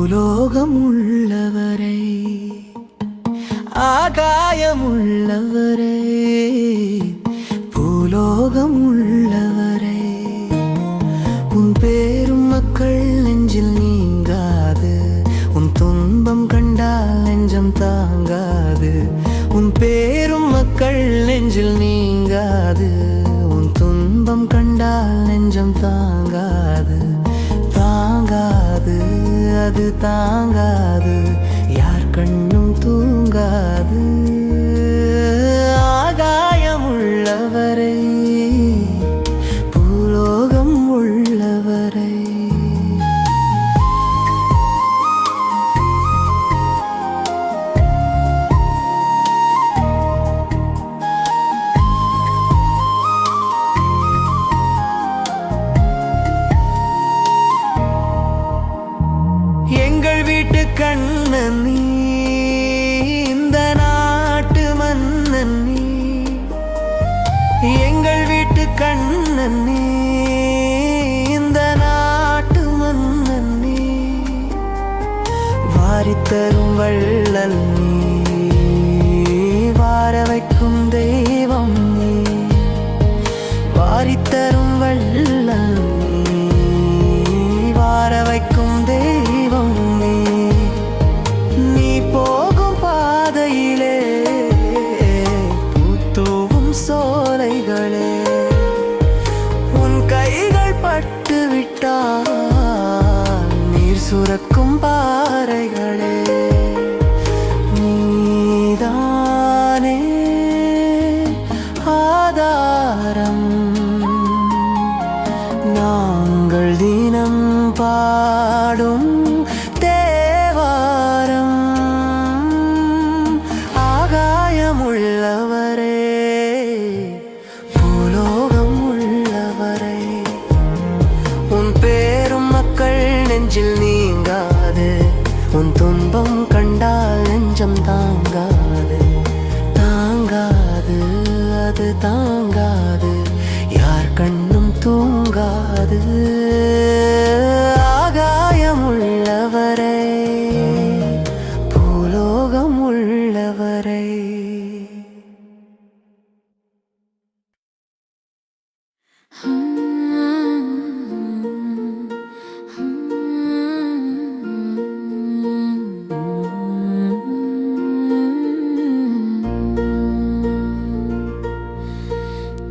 பூலோகம் உள்ளவரை ஆகாயம் உள்ளவரை பூலோகம் உள்ளவரை உன் பேரும் மக்கள் நெஞ்சில் நீங்காது உன் துன்பம் கண்டால் நெஞ்சம் தாங்காது. உன் பேரும் மக்கள் நெஞ்சில் நீங்காது உன் துன்பம் கண்டால் நெஞ்சம் தாங்க அது தாங்காது. யார் கண்ணும் தூங்காது. ஆகாயம் உள்ளவர் கண் கைகளே உன் கைகள் பட்டு விட்டால் நீர் சுரக்கும் பாறைகளே. நீதானே ஆதாரம். நாங்கள் தினம் பாடும்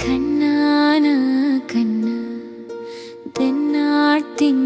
കണ്ണാന കണ്ണ തെന്നാട്ടിൻ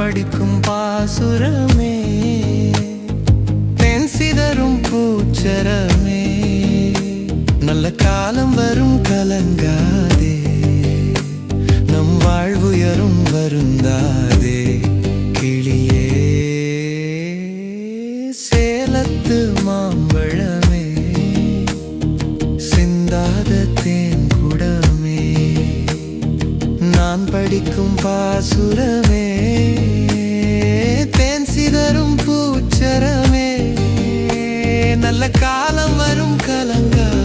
படிக்கும் பாசுரமே தென் சிதறும் பூச்சரமே. நல்ல காலம் வரும் கலங்காதே நம் வாழ்வுயரும் வருந்தாதே. கிளியே சேலத்து மாம்பழமே சிந்தாத தேன் குடமே. நான் படிக்கும் பாசுரமே அக்ஷரமே நல்ல காலம் வரும் கலங்காதே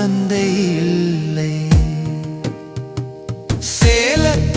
போலோர் தந்தை இல்லை. சேலத்தை